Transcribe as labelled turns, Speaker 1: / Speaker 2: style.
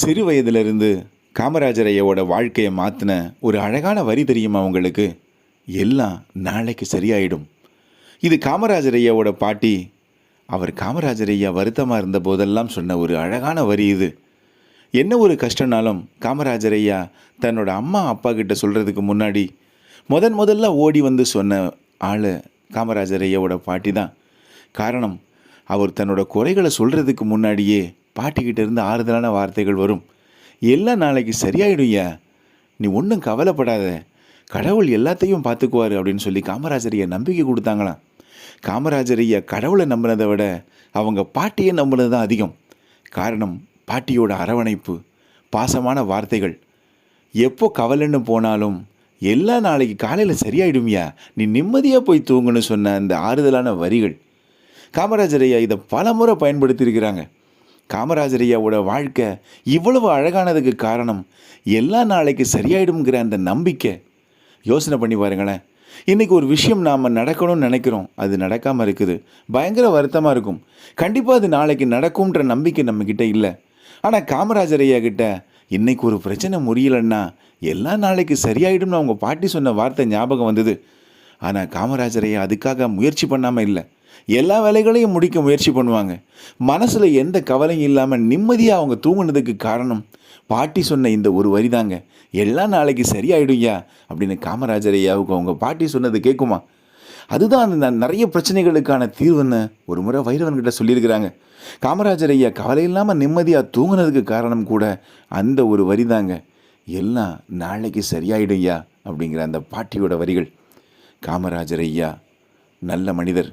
Speaker 1: சிறு வயதிலிருந்து காமராஜர் ஐயாவோட வாழ்க்கையை மாற்றின ஒரு அழகான வரி தெரியுமா உங்களுக்கு? எல்லாம் நாளைக்கு சரியாயிடும். இது காமராஜர் ஐயாவோட பாட்டி. அவர் காமராஜர் ஐயா வருத்தமாக இருந்த போதெல்லாம் சொன்ன ஒரு அழகான வரி இது. என்ன ஒரு கஷ்டம்னாலும் காமராஜர் ஐயா தன்னோட அம்மா அப்பா கிட்ட சொல்கிறதுக்கு முன்னாடி முதன் முதல்ல ஓடி வந்து சொன்ன ஆள் காமராஜர் ஐயாவோட பாட்டி தான். காரணம் அவர் தன்னோட குறைகளை சொல்கிறதுக்கு முன்னாடியே பாட்டிக்கிட்ட இருந்து ஆறுதலான வார்த்தைகள் வரும். எல்லாம் நாளைக்கு சரியாயிடும் ஐயா நீ ஒன்றும் கவலைப்படாத. கடவுள் எல்லாத்தையும் பார்த்துக்குவார் அப்படின்னு சொல்லி காமராஜர் ஐயா நம்பிக்கை கொடுத்தாங்களாம். காமராஜர் ஐயா கடவுளை நம்பினதை விட அவங்க பாட்டியை நம்பினது தான் அதிகம். காரணம் பாட்டியோட அரவணைப்பு பாசமான வார்த்தைகள். எப்போ கவலைன்னு போனாலும் எல்லா நாளைக்கு காலையில் சரியாயிடும்யா. நீ நிம்மதியாக போய் தூங்குன்னு சொன்ன அந்த ஆறுதலான வரிகள். காமராஜர் ஐயா இதை பல முறை பயன்படுத்தியிருக்கிறாங்க. காமராஜர் ஐயாவோட வாழ்க்கை இவ்வளவு அழகானதுக்கு காரணம் எல்லா நாளைக்கு சரியாயிடும்ங்கிற அந்த நம்பிக்கை. யோசனை பண்ணி பாருங்களேன். இன்றைக்கி ஒரு விஷயம் நாம் நடக்கணும்னு நினைக்கிறோம். அது நடக்காமல் இருக்குது. பயங்கர வருத்தமாக இருக்கும். கண்டிப்பாக அது நாளைக்கு நடக்கும்ன்ற நம்பிக்கை நம்மக்கிட்ட இல்லை. ஆனால் காமராஜர் ஐயா கிட்ட இன்றைக்கு ஒரு பிரச்சனை முடியலன்னா எல்லா நாளைக்கு சரியாயிடும்னு அவங்க பாட்டி சொன்ன வார்த்தை ஞாபகம் வந்தது. ஆனால் காமராஜர் ஐயா அதுக்காக முயற்சி பண்ணாமல் இல்லை. எல்லா வேலைகளையும் முடிக்க முயற்சி பண்ணுவாங்க. மனசில் எந்த கவலையும் இல்லாமல் நிம்மதியாக அவங்க தூங்குனதுக்கு காரணம் பாட்டி சொன்ன இந்த ஒரு வரி தாங்க எல்லா நாளைக்கு சரியாயிடும்யா அப்படின்னு காமராஜர் ஐயாவுக்கு அவங்க பாட்டி சொன்னது கேட்குமா அதுதான் அந்த நிறைய பிரச்சனைகளுக்கான தீர்வுன்னு ஒரு முறை வைரவன்கிட்ட சொல்லியிருக்கிறாங்க. காமராஜர் ஐயா கவலை இல்லாமல் நிம்மதியாக தூங்குனதுக்கு காரணம் கூட அந்த ஒரு வரி தாங்க எல்லாம் நாளைக்கு சரியாயிடும்யா அப்படிங்கிற அந்த பாட்டியோட வரிகள். காமராஜர் ஐயா நல்ல மனிதர்.